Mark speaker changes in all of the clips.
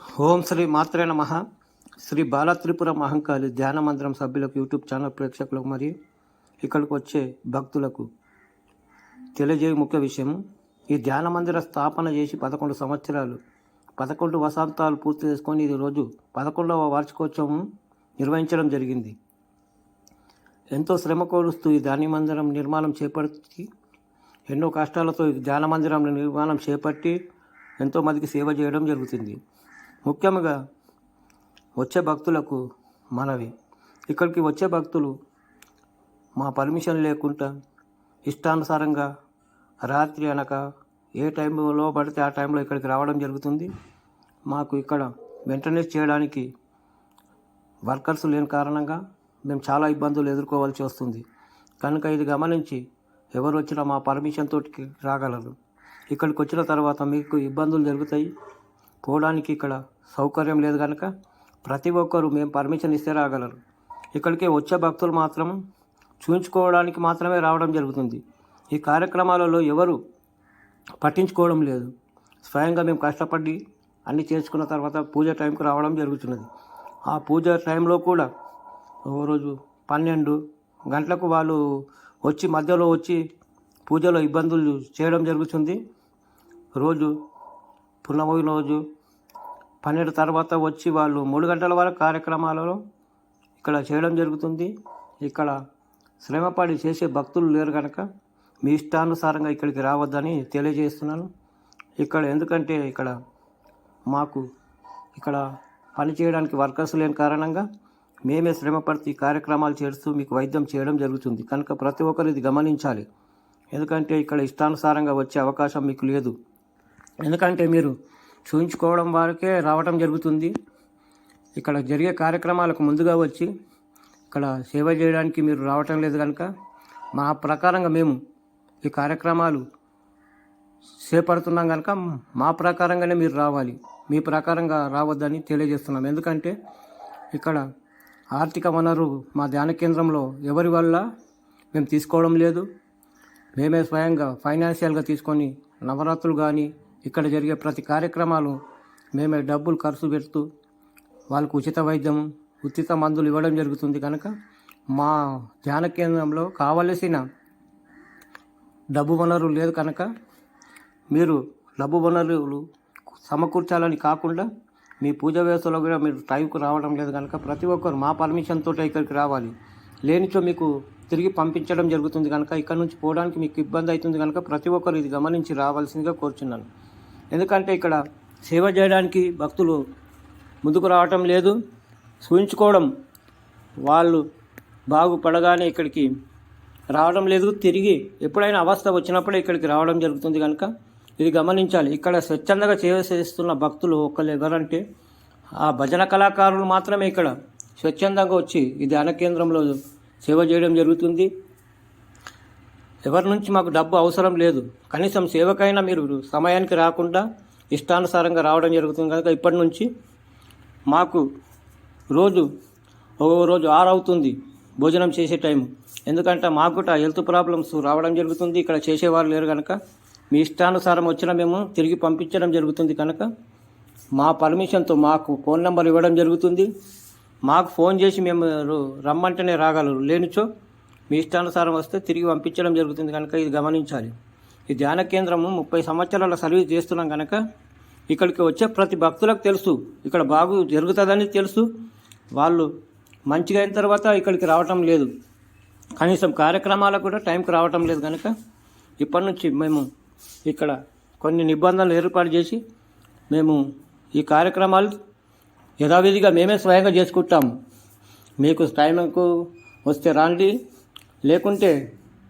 Speaker 1: ఓం శ్రీ మాత్రే నమ. శ్రీ బాలత్రిపురం మహంకాళి ధ్యాన మందిరం సభ్యులకు యూట్యూబ్ ఛానల్ ప్రేక్షకులకు మరియు ఇక్కడికి వచ్చే భక్తులకు తెలియజేయ ముఖ్య విషయం ఈ ధ్యాన మందిర స్థాపన చేసి పదకొండు సంవత్సరాలు పదకొండు వసంతాలు పూర్తి చేసుకొని ఇది రోజు పదకొండవ వార్షికోత్సవం నిర్వహించడం జరిగింది. ఎంతో శ్రమ కోరుస్తూ ఈ ధ్యాన మందిరం నిర్మాణం చేపట్టి ఎన్నో కష్టాలతో ఈ ధ్యాన మందిరం నిర్మాణం చేపట్టి ఎంతోమందికి సేవ చేయడం జరుగుతుంది. ముఖ్యంగా వచ్చే భక్తులకు మనవి. ఇక్కడికి వచ్చే భక్తులు మా పర్మిషన్ లేకుండా ఇష్టానుసారంగా రాత్రి అనక ఏ టైంలో పడితే ఆ టైంలో ఇక్కడికి రావడం జరుగుతుంది. మాకు ఇక్కడ మెయింటెనెన్స్ చేయడానికి వర్కర్స్ లేని కారణంగా మేము చాలా ఇబ్బందులు ఎదుర్కోవాల్సి వస్తుంది. కనుక ఇది గమనించి ఎవరు వచ్చినా మా పర్మిషన్ తోటి రాగలరు. ఇక్కడికి వచ్చిన తర్వాత మీకు ఇబ్బందులు జరుగుతాయి. పోవడానికి ఇక్కడ సౌకర్యం లేదు కనుక ప్రతి ఒక్కరు మేము పర్మిషన్ ఇస్తే రాగలరు. ఇక్కడికి వచ్చే భక్తులు మాత్రం చూయించుకోవడానికి మాత్రమే రావడం జరుగుతుంది. ఈ కార్యక్రమాలలో ఎవరు పట్టించుకోవడం లేదు. స్వయంగా మేము కష్టపడి అన్ని చేసుకున్న తర్వాత పూజ టైంకి రావడం జరుగుతున్నది. ఆ పూజ టైంలో కూడా ఓ రోజు పన్నెండు గంటలకు వాళ్ళు వచ్చి మధ్యలో వచ్చి పూజలో ఇబ్బందులు చేయడం జరుగుతుంది. రోజు పున్నమి రోజు పన్నెండు తర్వాత వచ్చి వాళ్ళు మూడు గంటల వరకు కార్యక్రమాలలో ఇక్కడ చేయడం జరుగుతుంది. ఇక్కడ శ్రమపడి చేసే భక్తులు లేరు కనుక మీ ఇష్టానుసారంగా ఇక్కడికి రావద్దని తెలియజేస్తున్నాను. ఇక్కడ ఎందుకంటే ఇక్కడ మాకు ఇక్కడ పని చేయడానికి వర్కర్స్ లేని కారణంగా మేమే శ్రమపడి ఈ కార్యక్రమాలు చేస్తూ మీకు వైద్యం చేయడం జరుగుతుంది. కనుక ప్రతి ఒక్కరు ఇది గమనించాలి. ఎందుకంటే ఇక్కడ ఇష్టానుసారంగా వచ్చే అవకాశం మీకు లేదు. ఎందుకంటే మీరు చూయించుకోవడం వరకే రావడం జరుగుతుంది. ఇక్కడ జరిగే కార్యక్రమాలకు ముందుగా వచ్చి ఇక్కడ సేవ చేయడానికి మీరు రావటం లేదు కనుక మా ప్రకారంగా మేము ఈ కార్యక్రమాలు చేపడుతున్నాం కనుక మా ప్రకారంగానే మీరు రావాలి. మీ ప్రకారంగా రావద్దని తెలియజేస్తున్నాం. ఎందుకంటే ఇక్కడ ఆర్థిక వనరు మా ధ్యాన కేంద్రంలో ఎవరి వల్ల మేము తీసుకోవడం లేదు. మేమే స్వయంగా ఫైనాన్షియల్గా తీసుకొని నవరాత్రులు కానీ ఇక్కడ జరిగే ప్రతి కార్యక్రమాలు మేమే డబ్బులు ఖర్చు పెడుతూ వాళ్ళకు ఉచిత వైద్యం ఉచిత మందులు ఇవ్వడం జరుగుతుంది కనుక మా ధ్యాన కేంద్రంలో కావలసిన డబ్బు వనరులు లేదు కనుక మీరు డబ్బు వనరులు సమకూర్చాలని కాకుండా మీ పూజ వ్యవస్థలో కూడా మీరు టైంకు రావడం లేదు కనుక ప్రతి ఒక్కరు మా పర్మిషన్ తోట ఇక్కడికి రావాలి. లేనిచో మీకు తిరిగి పంపించడం జరుగుతుంది కనుక ఇక్కడ నుంచి పోవడానికి మీకు ఇబ్బంది అవుతుంది కనుక ప్రతి ఒక్కరు ఇది గమనించి రావాల్సిందిగా కోరుచున్నాను. ఎందుకంటే ఇక్కడ సేవ చేయడానికి భక్తులు ముందుకు రావటం లేదు. సూచించుకోవడం వాళ్ళు బాగుపడగానే ఇక్కడికి రావడం లేదు. తిరిగి ఎప్పుడైనా అవస్థ వచ్చినప్పుడే ఇక్కడికి రావడం జరుగుతుంది కనుక ఇది గమనించాలి. ఇక్కడ స్వచ్ఛందంగా సేవ చేస్తున్న భక్తులు ఒకళ్ళు ఎవరంటే ఆ భజన కళాకారులు మాత్రమే ఇక్కడ స్వచ్ఛందంగా వచ్చి ఈ ధ్యాన కేంద్రంలో సేవ చేయడం జరుగుతుంది. ఎవరి నుంచి మాకు డబ్బు అవసరం లేదు. కనీసం సేవకైనా మీరు సమయానికి రాకుండా ఇష్టానుసారంగా రావడం జరుగుతుంది కనుక ఇప్పటి నుంచి మాకు రోజు ఒక రోజు ఆరు అవుతుంది భోజనం చేసే టైం. ఎందుకంటే మాకు కూడా హెల్త్ ప్రాబ్లమ్స్ రావడం జరుగుతుంది. ఇక్కడ చేసేవారు లేరు కనుక మీ ఇష్టానుసారం వచ్చిన మేము తిరిగి పంపించడం జరుగుతుంది కనుక మా పర్మిషన్తో మాకు ఫోన్ నెంబర్ ఇవ్వడం జరుగుతుంది. మాకు ఫోన్ చేసి మేము రమ్మంటేనే రాగలరు. లేనిచో మీ ఇష్టానుసారం వస్తే తిరిగి పంపించడం జరుగుతుంది కనుక ఇది గమనించాలి. ఈ ధ్యాన కేంద్రము ముప్పై సంవత్సరాల సర్వీస్ చేస్తున్నాం కనుక ఇక్కడికి వచ్చే ప్రతి భక్తులకు తెలుసు. ఇక్కడ బాగు జరుగుతుందని తెలుసు. వాళ్ళు మంచిగా అయిన తర్వాత ఇక్కడికి రావటం లేదు. కనీసం కార్యక్రమాలకు కూడా టైంకి రావటం లేదు కనుక ఇప్పటి నుంచి మేము ఇక్కడ కొన్ని నిబంధనలు ఏర్పాటు చేసి మేము ఈ కార్యక్రమాలు యథావిధిగా మేమే స్వయంగా చేసుకుంటాము. మీకు టైంకు వస్తే రాండి. లేకుంటే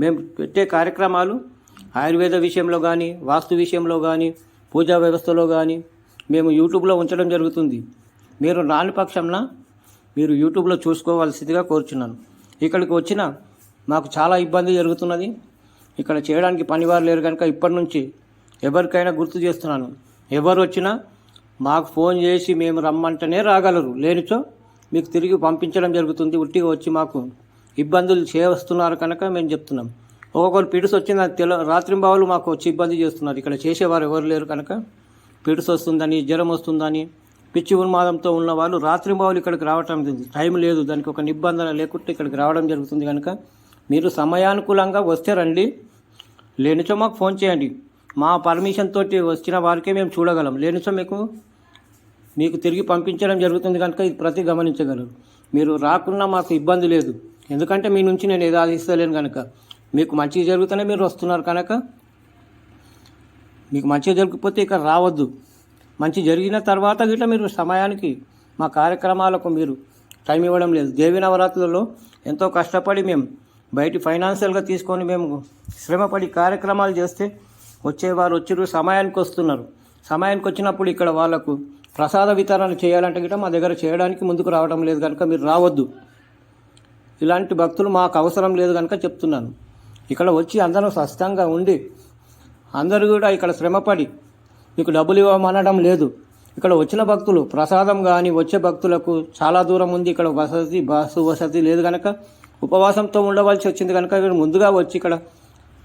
Speaker 1: మేము పెట్టే కార్యక్రమాలు ఆయుర్వేద విషయంలో కానీ వాస్తు విషయంలో కానీ పూజా వ్యవస్థలో కానీ మేము యూట్యూబ్లో ఉంచడం జరుగుతుంది. మీరు రాని పక్షంన మీరు యూట్యూబ్లో చూసుకోవాల్సిందిగా కోరుచున్నాను. ఇక్కడికి వచ్చిన మాకు చాలా ఇబ్బంది జరుగుతున్నది. ఇక్కడ చేయడానికి పనివారు లేరు కనుక ఇప్పటి నుంచి ఎవరికైనా గుర్తు చేస్తున్నాను. ఎవరు వచ్చినా మాకు ఫోన్ చేసి మేము రమ్మంటేనే రాగలరు. లేనిచో మీకు తిరిగి పంపించడం జరుగుతుంది. ఉట్టిగా వచ్చి మాకు ఇబ్బందులు చేస్తున్నారు కనుక మేము చెప్తున్నాం. ఒక్కొక్కరు పిడుసు వచ్చిన తెల రాత్రింబావులు మాకు వచ్చి ఇబ్బంది చేస్తున్నారు. ఇక్కడ చేసేవారు ఎవరు లేరు కనుక. పిడుసు వస్తుందని జ్వరం వస్తుందని పిచ్చి ఉన్మాదంతో ఉన్న వాళ్ళు రాత్రింబావులు ఇక్కడికి రావటం జరుగుతుంది. టైం లేదు దానికి ఒక నిబంధన లేకుంటే ఇక్కడికి రావడం జరుగుతుంది కనుక. మీరు సమయానుకూలంగా వస్తే రండి. లేనిచో మాకు ఫోన్ చేయండి. మా పర్మిషన్ తోటి వచ్చిన వారికే మేము చూడగలం. లేనిచో మీకు మీకు తిరిగి పంపించడం జరుగుతుంది కనుక ఇది ప్రతి గమనించగలరు. మీరు రాకున్నా మాకు ఇబ్బంది లేదు. ఎందుకంటే మీ నుంచి నేను ఏది ఆశిస్తలేను కనుక మీకు మంచి జరుగుతూనే మీరు వస్తున్నారు కనుక. మీకు మంచి జరగకపోతే ఇక్కడ రావద్దు. మంచి జరిగిన తర్వాత గిట్ల మీరు సమయానికి మా కార్యక్రమాలకు మీరు టైం ఇవ్వడం లేదు. దేవి నవరాత్రులలో ఎంతో కష్టపడి మేము బయట ఫైనాన్షియల్గా తీసుకొని మేము శ్రమపడి కార్యక్రమాలు చేస్తే వచ్చేవారు వచ్చిరు సమయానికి వస్తున్నారు. సమయానికి వచ్చినప్పుడు ఇక్కడ వాళ్ళకు ప్రసాద వితరణ చేయాలంటే గిట్ట మా దగ్గర చేయడానికి ముందుకు రావడం లేదు కనుక మీరు రావద్దు. ఇలాంటి భక్తులు మాకు అవసరం లేదు కనుక చెప్తున్నాను. ఇక్కడ వచ్చి అందరూ స్వస్థంగా ఉండి అందరూ కూడా ఇక్కడ శ్రమపడి మీకు డబ్బులు ఇవ్వమనడం లేదు. ఇక్కడ వచ్చిన భక్తులు ప్రసాదం కానీ వచ్చే భక్తులకు చాలా దూరం ఉంది. ఇక్కడ వసతి బస్సు వసతి లేదు కనుక ఉపవాసంతో ఉండవలసి వచ్చింది కనుక ఇక్కడ ముందుగా వచ్చి ఇక్కడ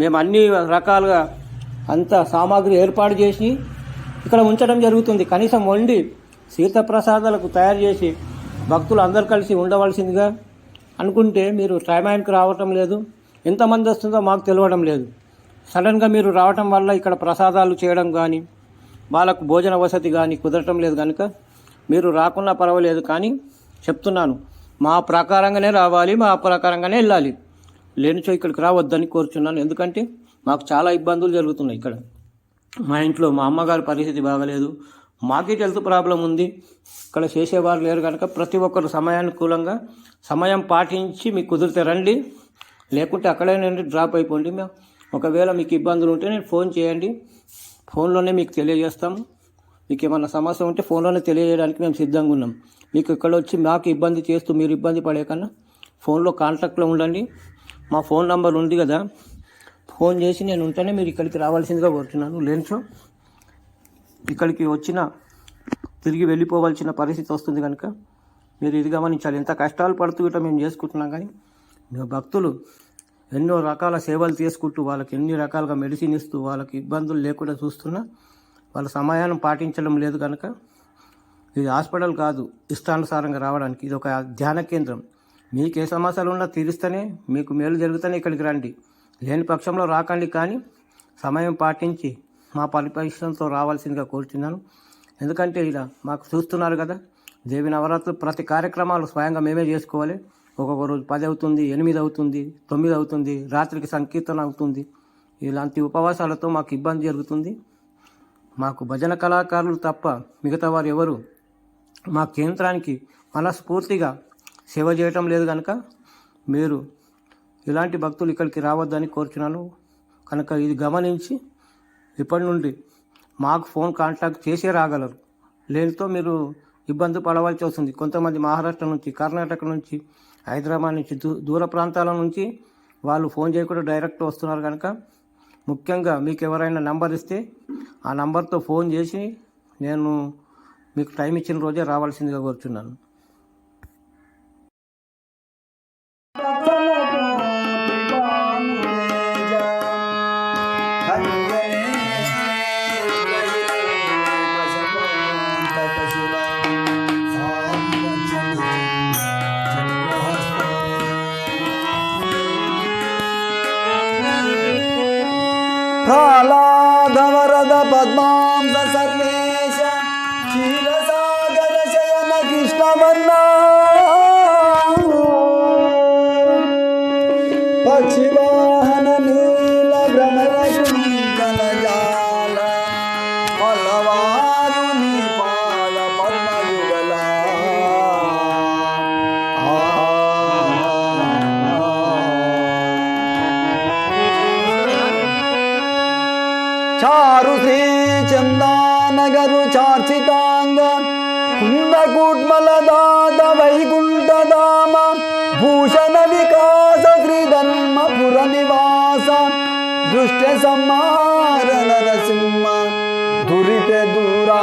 Speaker 1: మేము అన్ని రకాలుగా అంత సామాగ్రి ఏర్పాటు చేసి ఇక్కడ ఉంచడం జరుగుతుంది. కనీసం వండి సీత ప్రసాదాలకు తయారు చేసి భక్తులు అందరు కలిసి ఉండవలసిందిగా అనుకుంటే మీరు టైమానికి రావటం లేదు. ఎంతమంది వస్తుందో మాకు తెలియడం లేదు. సడన్గా మీరు రావటం వల్ల ఇక్కడ ప్రసాదాలు చేయడం కానీ వాళ్ళకు భోజన వసతి కానీ కుదరటం లేదు కనుక మీరు రాకున్నా పర్వాలేదు. కానీ చెప్తున్నాను మా ప్రకారంగానే రావాలి మా ప్రకారంగానే వెళ్ళాలి. లేనిచో ఇక్కడికి రావద్దని కోరుచున్నాను. ఎందుకంటే మాకు చాలా ఇబ్బందులు జరుగుతున్నాయి ఇక్కడ. మా ఇంట్లో మా అమ్మగారి పరిస్థితి బాగలేదు. మాకే హెల్త్ ప్రాబ్లం ఉంది. ఇక్కడ చేసేవారు లేరు కనుక ప్రతి ఒక్కరు సమయానుకూలంగా సమయం పాటించి మీకు కుదిరితే రండి. లేకుంటే అక్కడే నుండి డ్రాప్ అయిపోండి. మేము ఒకవేళ మీకు ఇబ్బందులు ఉంటే నేను ఫోన్ చేయండి. ఫోన్లోనే మీకు తెలియజేస్తాము. మీకు ఏమైనా సమస్య ఉంటే ఫోన్లోనే తెలియజేయడానికి మేము సిద్ధంగా ఉన్నాం. మీకు ఇక్కడ వచ్చి మాకు ఇబ్బంది చేస్తూ మీరు ఇబ్బంది పడే కన్నా ఫోన్లో కాంటాక్ట్లో ఉండండి. మా ఫోన్ నంబర్ ఉంది కదా. ఫోన్ చేసి నేను ఉంటేనే మీరు ఇక్కడికి రావాల్సిందిగా కోరుతున్నాను లేనిచో ఇక్కడికి వచ్చిన తిరిగి వెళ్ళిపోవాల్సిన పరిస్థితి వస్తుంది కనుక మీరు ఇది గమనించాలి. ఎంత కష్టాలు పడుతూ ఇట్లా మేము చేసుకుంటున్నాం కానీ మీ భక్తులు ఎన్నో రకాల సేవలు చేసుకుంటూ వాళ్ళకి ఎన్ని రకాలుగా మెడిసిన్ ఇస్తూ వాళ్ళకి ఇబ్బందులు లేకుండా చూస్తున్నా వాళ్ళ సమయాన్ని పాటించడం లేదు కనుక ఇది హాస్పిటల్ కాదు ఇష్టానుసారంగా రావడానికి ఇది ఒక ధ్యాన కేంద్రం. మీకు ఏ సమస్యలు ఉన్నా తీరుస్తేనే మీకు మేలు జరుగుతూనే ఇక్కడికి రండి. లేని పక్షంలో రాకండి కానీ సమయం పాటించి మా పరిపరిశ్రమతో రావాల్సిందిగా కోరుతున్నాను ఎందుకంటే ఇలా మాకు చూస్తున్నారు కదా దేవి నవరాత్రులు ప్రతి కార్యక్రమాలు స్వయంగా మేమే చేసుకోవాలి. ఒక్కొక్క రోజు పది అవుతుంది ఎనిమిది అవుతుంది తొమ్మిది అవుతుంది రాత్రికి సంకీర్తన అవుతుంది. ఇలాంటి ఉపవాసాలతో మాకు ఇబ్బంది జరుగుతుంది. మాకు భజన కళాకారులు తప్ప మిగతా వారు ఎవరు మా కేంద్రానికి మనస్ఫూర్తిగా సేవ చేయటం లేదు కనుక మీరు ఇలాంటి భక్తులు ఇక్కడికి రావద్దని కోరుచున్నాను. కనుక ఇది గమనించి ఇప్పటి నుండి మాకు ఫోన్ కాంటాక్ట్ చేసే రాగలరు. లేనితో మీరు ఇబ్బంది పడవలసి వస్తుంది. కొంతమంది మహారాష్ట్ర నుంచి కర్ణాటక నుంచి హైదరాబాద్ నుంచి దూ దూర ప్రాంతాల నుంచి వాళ్ళు ఫోన్ చేయకుండా డైరెక్ట్ వస్తున్నారు కనుక ముఖ్యంగా మీకు ఎవరైనా నంబర్ ఇస్తే ఆ నంబర్తో ఫోన్ చేసి నేను మీకు టైం ఇచ్చిన రోజే రావాల్సిందిగా కోరుచున్నాను.
Speaker 2: వైకుంఠధామ భూషణ వికాస శ్రీ పుర నివాస దృష్ట సంహార నరసింహ దురిత దూరా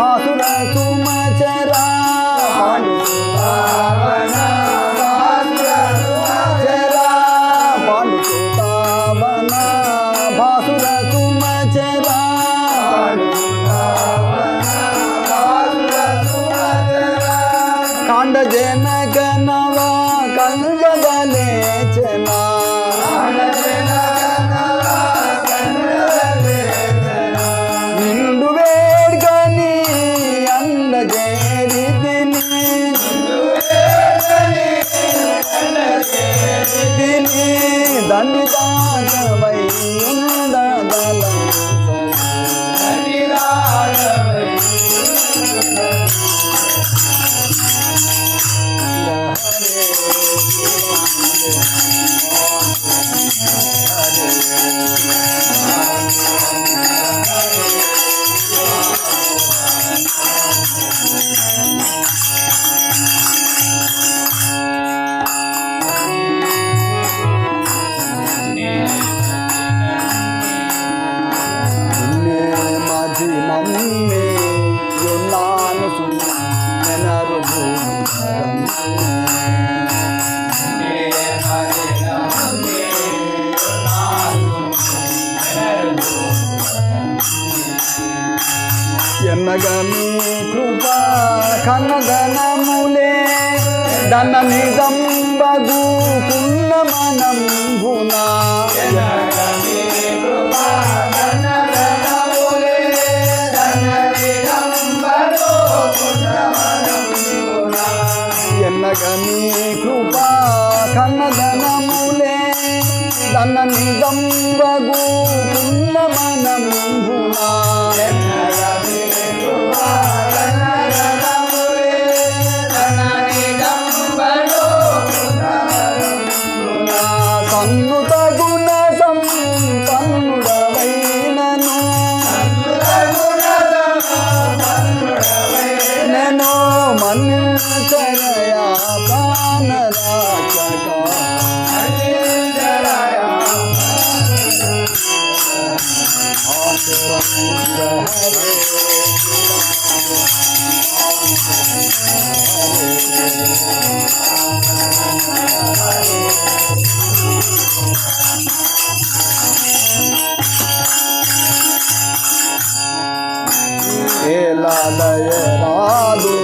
Speaker 2: आसुर सुमचरा। దన నిజంబూకున్న మనంబునా. ఎన్నగని కృపా కన్నదనములే. దన నిజంబూకున్న మనంబునా. ఎన్నగని కృపా लय राधे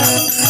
Speaker 2: Música